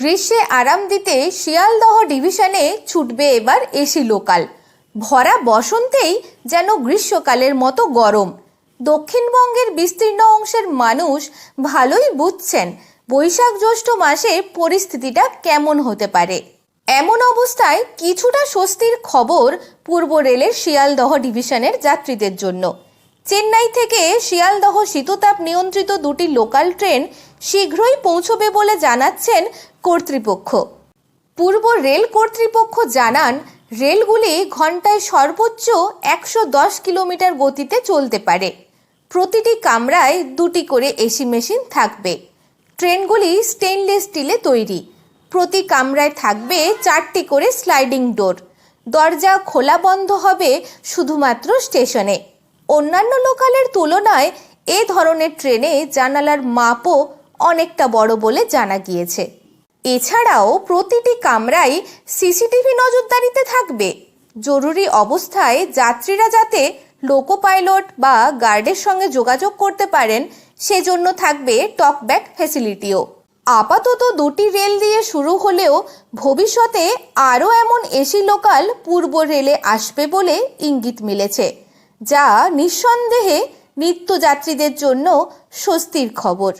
গ্রীষ্মে আরাম দিতে শিয়ালদহ ডিভিশনে ছুটবে এবার এসি লোকাল। ভরা বসন্তেই যেন গ্রীষ্মকালের মতো গরম। দক্ষিণবঙ্গের বিস্তীর্ণ অংশের মানুষ ভালোই বুঝছেন বৈশাখ জ্যৈষ্ঠ মাসে পরিস্থিতিটা কেমন হতে পারে। এমন অবস্থায় কিছুটা স্বস্তির খবর পূর্ব রেলের শিয়ালদহ ডিভিশনের যাত্রীদের জন্য। চেন্নাই থেকে শিয়ালদহ শীততাপ নিয়ন্ত্রিত দুটি লোকাল ট্রেন শীঘ্রই পৌঁছবে বলে জানাচ্ছেন কর্তৃপক্ষ। পূর্ব রেল কর্তৃপক্ষ জানান, রেলগুলি ঘন্টায় সর্বোচ্চ একশো দশ কিলোমিটার গতিতে চলতে পারে। প্রতিটি কামরায় দুটি করে এসি মেশিন থাকবে। ট্রেনগুলি স্টেনলেস স্টিলে তৈরি। প্রতি কামরায় থাকবে চারটি করে স্লাইডিং ডোর। দরজা খোলা বন্ধ হবে শুধুমাত্র স্টেশনে। অন্যান্য লোকালের তুলনায় এ ধরনের ট্রেনে জানালার মাপও অনেকটা বড় বলে জানা গিয়েছে। এছাড়াও প্রতিটি কামরায় সিসিটিভি নজরদারিতে থাকবে। জরুরি অবস্থায় যাত্রীরা যাতে লোকো পাইলট বা গার্ডের সঙ্গে যোগাযোগ করতে পারেন, সেজন্য থাকবে টকব্যাক ফ্যাসিলিটিও। আপাতত দুটি রেল দিয়ে শুরু হলেও ভবিষ্যতে আরও এমন এসি লোকাল পূর্ব রেলে আসবে বলে ইঙ্গিত মিলেছে। যা নিঃসন্দেহে নিত্যযাত্রীদের জন্য স্বস্তির খবর।